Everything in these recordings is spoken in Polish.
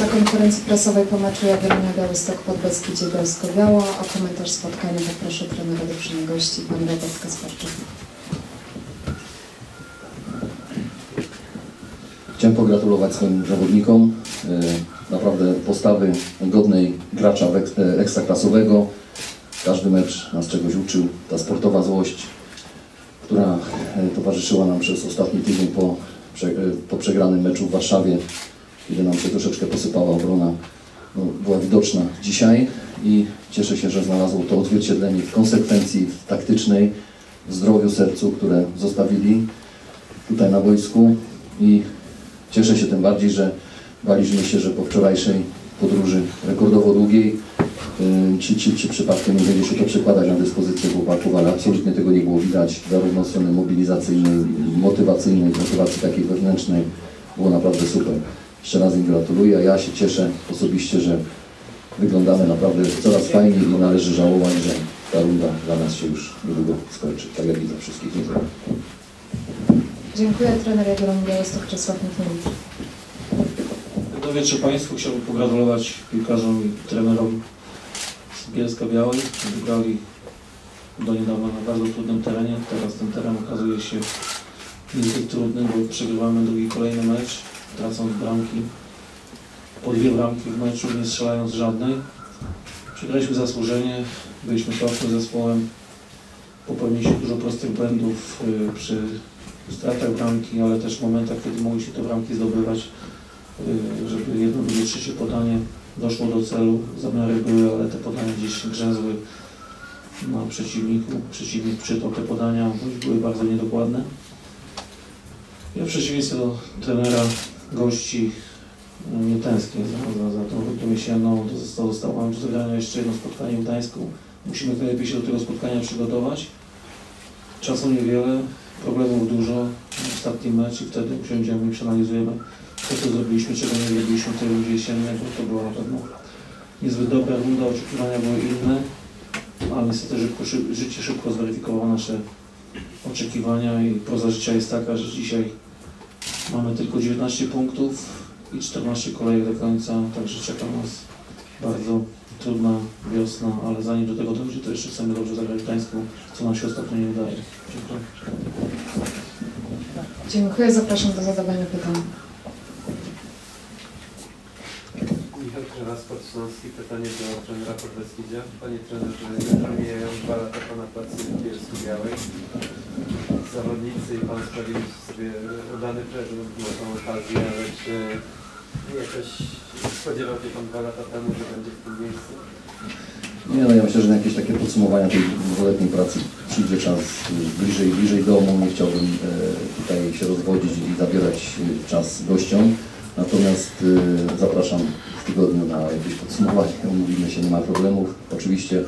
Na konferencji prasowej po meczu Jagiellonia Białystok pod Beskidzie Bielsko-Biała. O komentarz spotkania poproszę trenera drużyny gości, pan Robert Kasparczyk. Chciałem pogratulować swoim zawodnikom. E, Naprawdę postawy godnej gracza e, ekstraklasowego. Każdy mecz nas czegoś uczył. Ta sportowa złość, która e, towarzyszyła nam przez ostatni tydzień po, po przegranym meczu w Warszawie, kiedy nam się troszeczkę posypała obrona, no, była widoczna dzisiaj i cieszę się, że znalazło to odzwierciedlenie w konsekwencji taktycznej, w zdrowiu sercu, które zostawili tutaj na boisku i Cieszę się tym bardziej, że baliśmy się, że po wczorajszej podróży rekordowo długiej y, ci, ci, ci przypadkiem nie będzie się to przekładać na dyspozycję chłopaków, ale absolutnie tego nie było widać, zarówno strony mobilizacyjnej, motywacyjnej, motywacji takiej wewnętrznej. Było naprawdę super. Jeszcze raz im gratuluję, a ja się cieszę osobiście, że wyglądamy naprawdę coraz fajniej i należy żałować, że ta runda dla nas się już niedługo skończy, tak jak i dla wszystkich innych. Dziękuję. Trener Jagiellonii Białystok Czesław Michniewicz. Dobry wieczór Państwu. Chciałbym pogratulować piłkarzom i trenerom z Bielska Białej. Wygrali do niedawna na bardzo trudnym terenie. Teraz ten teren okazuje się niezbyt trudny, bo przegrywamy drugi kolejny mecz, tracąc bramki. Po dwie bramki w meczu, nie strzelając żadnej. Przegraliśmy zasłużenie, byliśmy słabszym zespołem. Popełniliśmy dużo prostych błędów y, przy stratach bramki, ale też w momentach, kiedy mogliśmy te bramki zdobywać y, żeby jedno, drugie, trzecie podanie doszło do celu. Zamiary były, ale te podania gdzieś grzęzły na przeciwniku. Przeciwnik czytał te podania, bądź były bardzo niedokładne. Ja w przeciwieństwie do trenera gości y, nie tęsknię za, za, za tą. To zostało, nam do zagrania jeszcze jedno spotkanie w Gdańsku. Musimy najlepiej się do tego spotkania przygotować. Czasu niewiele, problemów dużo. Ostatni mecz i wtedy usiądziemy i przeanalizujemy to, co zrobiliśmy, czego nie zrobiliśmy w tej rundzie jesiennej, bo to była na pewno niezbyt dobra runda, oczekiwania były inne, ale niestety szybko, szy, życie szybko zweryfikowało nasze oczekiwania i proza życia jest taka, że dzisiaj mamy tylko 19 punktów i 14 kolejek do końca, także czeka nas bardzo trudna wiosna, ale zanim do tego dojdzie, to jeszcze chcemy dobrze zagrać Gdańsku, co nam się ostatnio nie udaje. Dziękuję. Dziękuję. Zapraszam do zadawania pytań. Michał Śląski. Pytanie do trenera Podbeskidzia. Panie trenerze, mijają dwa lata Pana pracy w Bielsku Białej. Zawodnicy i Pan sprawili sobie udany prezent na tą okazję, ale czy jakoś spodziewał się Pan dwa lata temu, że będzie w tym miejscu? Nie, no ja myślę, że na jakieś takie podsumowania tej dwuletniej pracy przyjdzie czas bliżej, bliżej domu. Nie chciałbym e, tutaj się rozwodzić i zabierać y, czas gościom. Natomiast y, zapraszam w tygodniu na jakieś podsumowanie. Umówimy się, nie ma problemów. Oczywiście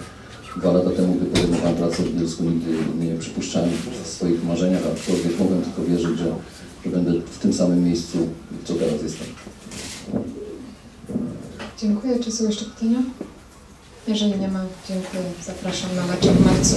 dwa lata temu, gdy podejmowałem pracę w Bielsku, nigdy nie przypuszczałem w swoich marzeniach, aczkolwiek mogę tylko wierzyć, że, że będę w tym samym miejscu, co teraz jestem. Dziękuję. Czy są jeszcze pytania? Jeżeli nie ma, dziękuję. Zapraszam na mecz w marcu.